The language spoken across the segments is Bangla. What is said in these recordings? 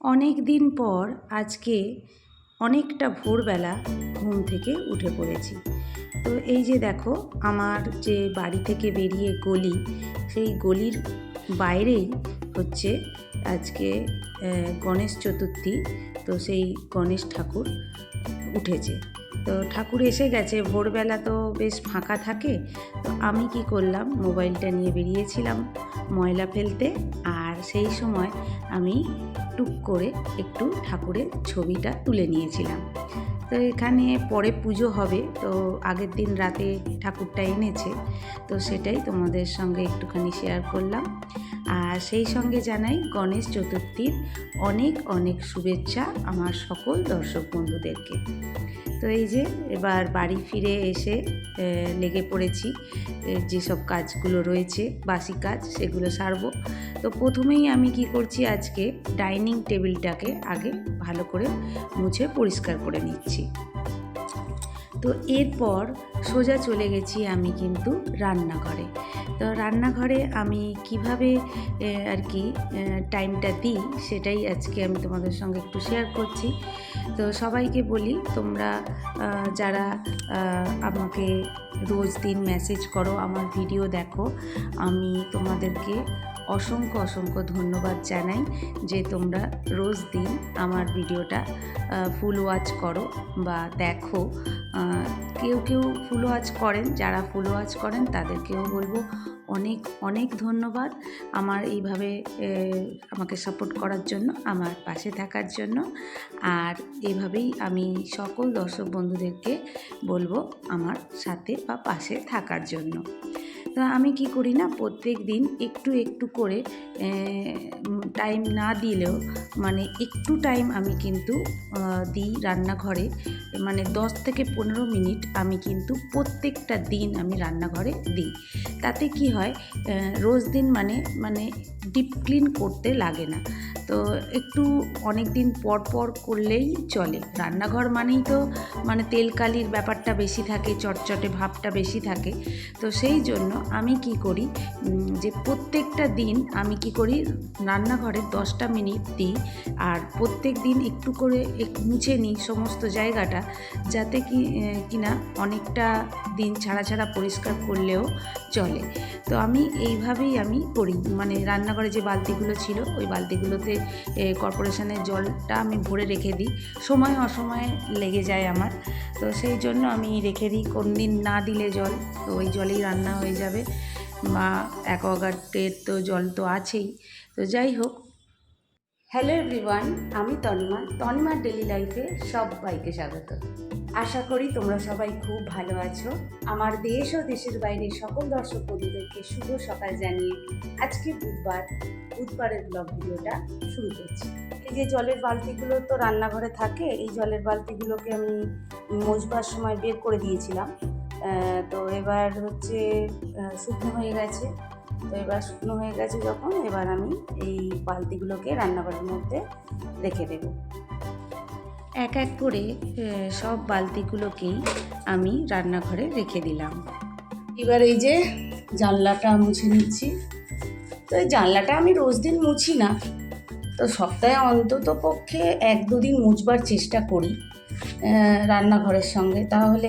অনেক দিন পর আজকে অনেকটা ভোরবেলা ঘুম থেকে উঠে পড়েছি। তো এই যে দেখো, আমার যে বাড়ি থেকে বেরিয়ে গলি, সেই গলির বাইরেই হচ্ছে আজকে গণেশ চতুর্থী। তো সেই গণেশ ঠাকুর উঠেছে। তো ঠাকুর এসে গেছে। ভোরবেলা তো বেশ ফাঁকা থাকে। তো আমি কি করলাম? মোবাইলটা নিয়ে বেরিয়েছিলাম ময়লা ফেলতে আর সেই সময় আমি টুক করে একটু ঠাকুরের ছবিটা তুলে নিয়েছিলাম। তো এখানে পরে পুজো হবে, তো আগের দিন রাতে ঠাকুরটা এনেছে, তো সেটাই তোমাদের সঙ্গে একটুখানি শেয়ার করলাম। আর সেই সঙ্গে জানাই গণেশ চতুর্থীর অনেক অনেক শুভেচ্ছা আমার সকল দর্শক বন্ধুদেরকে। তো এই যে এবার বাড়ি ফিরে এসে লেগে পড়েছি। যেসব কাজগুলো রয়েছে, বাসি কাজ, সেগুলো সারবো। তো প্রথমেই আমি কি করছি আজকে, ডাইনিং টেবিলটাকে আগে ভালো করে মুছে পরিষ্কার করে নিচ্ছি। তো এরপর সোজা চলে গেছি আমি কিন্তু রান্নাঘরে। তো রান্নাঘরে আমি কীভাবে আর কি টাইমটা দিই সেটাই আজকে আমি তোমাদের সঙ্গে একটু শেয়ার করছি। তো সবাইকে বলি, তোমরা যারা আমাকে রোজ দিন মেসেজ করো, আমার ভিডিও দেখো, আমি তোমাদেরকে অসংখ্য অসংখ্য ধন্যবাদ জানাই যে তোমরা রোজ দিন আমার ভিডিওটা ফুল ওয়াচ করো বা দেখো। কেউ কেউ ফুল ওয়াচ করেন, যারা ফুল ওয়াচ করেন তাদেরকেও বলব অনেক অনেক ধন্যবাদ আমার এইভাবে আমাকে সাপোর্ট করার জন্য, আমার পাশে থাকার জন্য। আর এভাবেই আমি সকল দর্শক বন্ধুদেরকে বলব আমার সাথে বা পাশে থাকার জন্য। তো আমি কি করি না, প্রত্যেক দিন একটু একটু করে টাইম না দিলেও মানে একটু টাইম আমি কিন্তু দিই রান্নাঘরে। মানে দশ থেকে পনেরো মিনিট আমি কিন্তু প্রত্যেকটা দিন আমি রান্নাঘরে দিই। তাতে কি হয় রোজ দিন মানে মানে ডিপ ক্লিন করতে লাগে না। তো একটু অনেক দিন পর পর করলেই চলে। রান্নাঘর মানেই তো মানে তেল কালির ব্যাপারটা বেশি থাকে, চটচটে ভাবটা বেশি থাকে। তো সেই জন্য আমি কি করি যে প্রত্যেকটা দিন আমি কি করি, রান্নাঘরে দশটা মিনিট দিই আর প্রত্যেক দিন একটু করে মুছে নিই সমস্ত জায়গাটা যাতে কি কিনা অনেকটা দিন ছাড়া ছাড়া পরিষ্কার করলেও চলে। তো আমি এইভাবেই আমি করি। মানে রান্নাঘরে যে বালতিগুলো ছিল, ওই বালতিগুলোতে কর্পোরেশনের জলটা আমি ভরে রেখে দিই। সময় অসময়ে লেগে যায় আমার। তো সেই জন্য আমি রেখে দিই কোন দিন না দিলে জল, তো ওই জলেই রান্না হয়ে যাবে। বা অ্যাকোয়াগার্ডের তো জল তো আছেই। তো যাই হোক হ্যালো এভরিওয়ান, আমি তনিমা। তনিমার ডেলি লাইফে সবাইকে স্বাগত। আশা করি তোমরা সবাই খুব ভালো আছো। আমার দেশ ও দেশের বাইরে সকল দর্শক বন্ধুদেরকে শুভ সকাল জানিয়ে আজকে বুধবার, বুধবারের ব্লগ ভিডিওটা শুরু করছি। এই যে জলের বালতিগুলো তো রান্নাঘরে থাকে, এই জলের বালতিগুলোকে আমি মজবার সময় বের করে দিয়েছিলাম। তো এবার হচ্ছে শুকনো হয়ে গেছে। তো এবার শুকনো হয়ে গেছে যখন, এবার আমি এই বালতিগুলোকে রান্নাঘরের মধ্যে রেখে দেব। এক এক করে সব বালতিগুলোকেই আমি রান্নাঘরে রেখে দিলাম। এবার এই যে জানলাটা মুছে নিচ্ছি। তো এই জানলাটা আমি রোজ দিন মুছি না। তো সপ্তাহে অন্তত পক্ষে এক দুদিন মুছবার চেষ্টা করি রান্নাঘরের সঙ্গে। তাহলে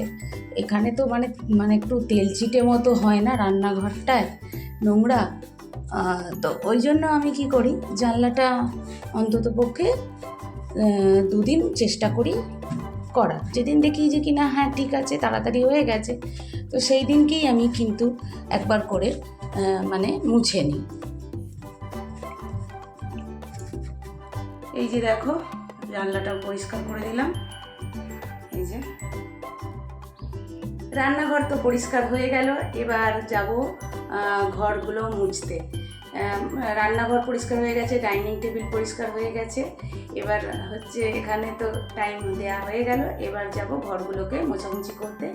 এখানে তো মানে মানে একটু তেল তেলচিটে মতো হয় না রান্নাঘরটায়। নোংরা তো ওই জন্য আমি কি করি, জানলাটা অন্তত পক্ষে দুদিন চেষ্টা করি করার। যেদিন দেখি যে কিনা হ্যাঁ ঠিক আছে, তাড়াতাড়ি হয়ে গেছে, তো সেই দিনকেই আমি কিন্তু একবার করে মানে মুছে নিই। এই যে দেখো, জানলাটাও পরিষ্কার করে দিলাম। এই যে। রান্নাঘর তো পরিষ্কার হয়ে গেল, এবার যাব ঘরগুলো মুছতে। রান্নাঘর পরিষ্কার হয়ে গেছে, ডাইনিং টেবিল পরিষ্কার হয়ে গেছে। এবার হচ্ছে এখানে তো টাইম দেওয়া হয়ে গেল, এবার যাব ঘরগুলোকে মোছামুছি করতে,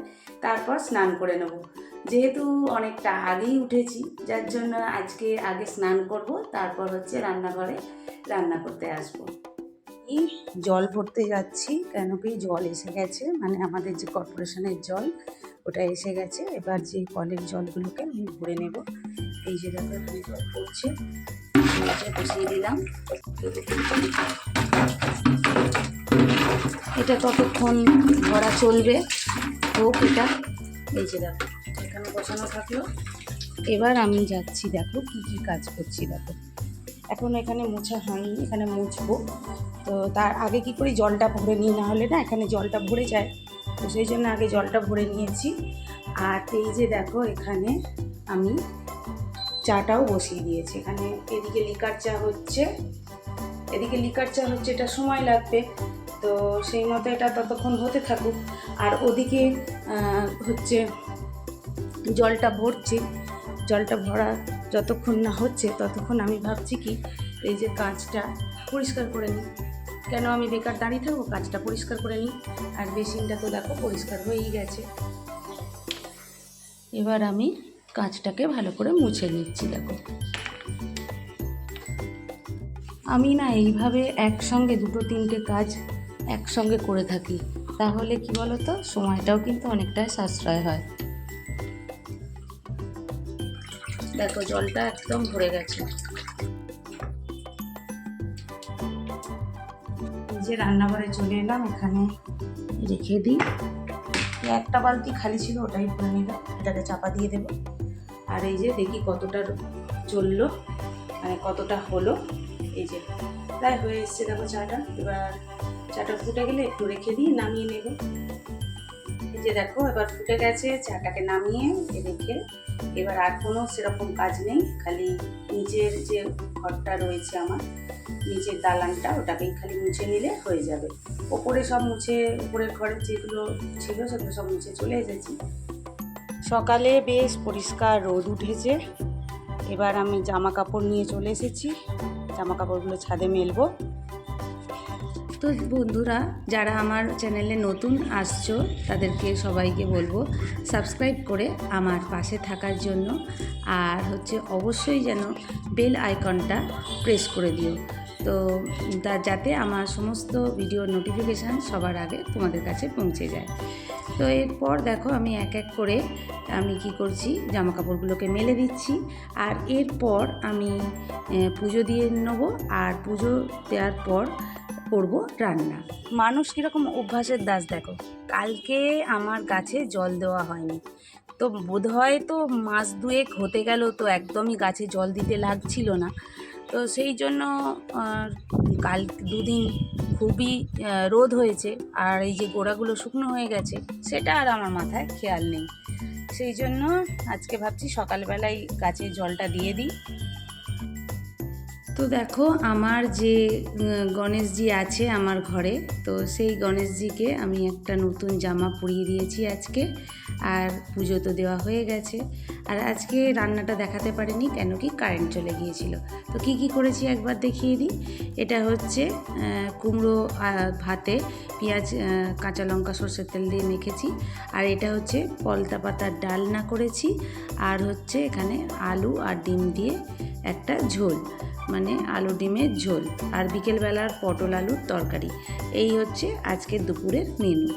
তারপর স্নান করে নেব। যেহেতু অনেকটা আগেই উঠেছি, যার জন্য আজকে আগে স্নান করব, তারপর হচ্ছে রান্নাঘরে রান্না করতে আসব। এই জল ভরতে যাচ্ছি, কেন কি জল এসে গেছে মানে আমাদের যে কর্পোরেশনের জল ওটা এসে গেছে। এবার যে কলের জলগুলোকে আমি ভরে নেব। এই যে দেখো, এখানে জল পড়ছে। বসিয়ে দিলাম। এটা কতক্ষণ ভরা চলবে? হোক এটা। এই যে দেখো, এখানে বসানো থাকল। এবার আমি যাচ্ছি, দেখো কি কি কাজ করছি, দেখো। এখন এখানে মোছা হয়নি, এখানে মুছবো। তো তার আগে কি করি, জলটা ভরে নিই, না হলে না এখানে জলটা ভরে যায়। তো সেই জন্য আগে জলটা ভরে নিয়েছি। আর এই যে দেখো, এখানে আমি চাটাও বসিয়ে দিয়েছি। এখানে এদিকে লিকার চা হচ্ছে। এদিকে লিকার চা হচ্ছে, এটা সময় লাগবে। তো সেই মতো এটা ততক্ষণ হতে থাকুক। আর ওদিকে হচ্ছে জলটা ভরছি। জলটা ভরা যতক্ষণ না হচ্ছে, ততক্ষণ আমি ভাবছি কি, এই যে কাঁচটা পরিষ্কার করে নিই। কেন আমি বেকার দাঁড়িয়ে থাকব? কাজটা পরিষ্কার করে নিই। আর বেসিনটা তো দেখো, পরিষ্কার হয়েই গেছে। এবার আমি কাঁচটাকে ভালো করে মুছে নিচ্ছি, দেখো। আমি না এইভাবে একসঙ্গে দুটো, তিনটে কাজ একসঙ্গে করে থাকি। তাহলে কি বলো তো সময়টাও কিন্তু অনেকটাই সাশ্রয় হয়। দেখো, জলটা একদম ভরে গেছে। যে রান্নাঘরে চলে এলাম, এখানে রেখে দিই। একটা বালতি খালি ছিল, ওটাই ভরে নিলাম, এটাকে চাপা দিয়ে দেবো। আর এই যে দেখি কতটা চলল মানে কতটা হলো। এই যে, প্রায় হয়ে এসছে দেখো চাটা। এবার চাটা ফুটে গেলে একটু রেখে দিই, নামিয়ে নেব। এই যে দেখো, এবার ফুটে গেছে, চাটাকে নামিয়ে রেখে এবার আর কোনো সেরকম কাজ নেই, খালি নিজের যে ঘরটা রয়েছে আমার নিচের দালানটা, ওটাকেই খালি মুছে নিলে হয়ে যাবে। ওপরে সব মুছে উপরের ঘরের যেগুলো ছিল সেগুলো সব মুছে চলে এসেছি। সকালে বেশ পরিষ্কার রোদ উঠেছে। এবার আমি জামা কাপড় নিয়ে চলে এসেছি। জামা কাপড়গুলো ছাদে মেলবো। তো বন্ধুরা, যারা আমার চ্যানেলে নতুন আসছো, তাদেরকে সবাইকে বলব, সাবস্ক্রাইব করে আমার পাশে থাকার জন্য। আর হচ্ছে অবশ্যই যেন বেল আইকনটা প্রেস করে দিও। তো তা যাতে আমার সমস্ত ভিডিওর নোটিফিকেশান সবার আগে তোমাদের কাছে পৌঁছে যায়। তো এরপর দেখো আমি এক এক করে আমি কি করছি জামা কাপড়গুলোকে মেলে দিচ্ছি। আর এরপর আমি পুজো দিয়ে নেব। আর পুজো দেওয়ার পর করব রান্না। মানুষ কীরকম অভ্যাসের দাস দেখো, কালকে আমার গাছে জল দেওয়া হয়নি। তো বোধহয় তো মাস দুয়েক হতে গেল তো একদমই গাছে জল দিতে লাগছিল না। তো সেই জন্য কাল দুদিন খুবই রোদ হয়েছে, আর এই যে গোড়াগুলো শুকনো হয়ে গেছে, সেটা আর আমার মাথায় খেয়াল নেই। সেই জন্য আজকে ভাবছি সকালবেলায় গাছে জলটা দিয়ে দিই। তো দেখো, আমার যে গণেশজি আছে আমার ঘরে, তো সেই গণেশজিকে আমি একটা নতুন জামা পরিয়ে দিয়েছি আজকে, আর পুজো তো দেওয়া হয়ে গেছে। আর আজকে রান্নাটা দেখাতে পারিনি, কেন কি কারেন্ট চলে গিয়েছিল। তো কি কি করেছি একবার দেখিয়ে দিই। এটা হচ্ছে কুমড়ো ভাতে পেঁয়াজ কাঁচা লঙ্কা, সর্ষের তেল দিয়ে মেখেছি। আর এটা হচ্ছে পলতা পাতার ডালনা করেছি। আর হচ্ছে এখানে আলু আর ডিম দিয়ে একটা ঝোল। মানে আলু ডিমের ঝোল আর বিকেলবেলার পটল আলুর তরকারি। এই হচ্ছে আজকের দুপুরের মেনু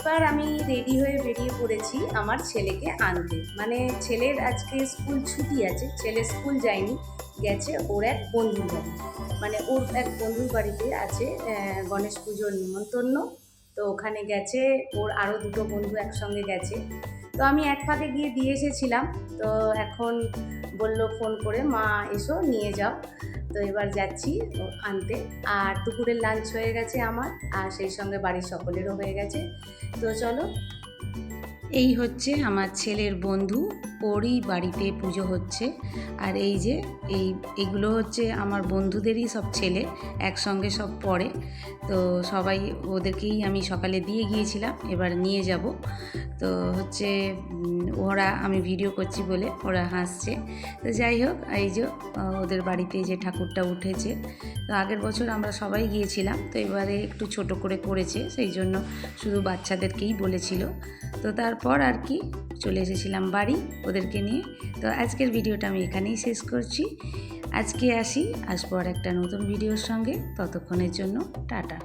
এবার আমি রেডি হয়ে বেরিয়ে পড়েছি আমার ছেলেকে আনতে। মানে ছেলের আজকে স্কুল ছুটি আছে, ছেলে স্কুল যায়নি, গেছে ওর এক বন্ধুর বাড়ি। মানে ওর এক বন্ধুর বাড়িতে আছে গণেশ পুজোর নিমন্ত্রণ। তো ওখানে গেছে, ওর আরও দুটো বন্ধু একসঙ্গে গেছে। তো আমি এক ফাঁকে গিয়ে দিয়ে এসেছিলাম। তো এখন বলল ফোন করে, মা, এসো, নিয়ে যাও। তো এবার যাচ্ছি আনতে। আর দুপুরের লাঞ্চ হয়ে গেছে আমার, আর সেই সঙ্গে বাড়ির সকলেরও হয়ে গেছে। তো চলো এই হচ্ছে আমার ছেলের বন্ধু, ওরই বাড়িতে পুজো হচ্ছে। আর এই যে, এই, এগুলো হচ্ছে আমার বন্ধুদেরই সব ছেলে, একসঙ্গে সব পড়ে। তো সবাই ওদেরকেই আমি সকালে দিয়ে গিয়েছিলাম, এবার নিয়ে যাব। তো হচ্ছে ওরা আমি ভিডিও করছি বলে ওরা হাসছে। তো যাই হোক, এই যে, ওদের বাড়িতে যে ঠাকুরটা উঠেছে। তো আগের বছর আমরা সবাই গিয়েছিলাম, তো এবারে একটু ছোট করে করেছে, সেই জন্য শুধু বাচ্চাদেরকেই বলেছিল। তো তারপর আর কি চলে এসেছিলাম বাড়ি ওদেরকে নিয়ে। তো আজকের ভিডিওটা আমি এখানেই শেষ করছি। আজকে আসি, আসব আর একটা নতুন ভিডিওর সঙ্গে। ততক্ষণের জন্য টাটা।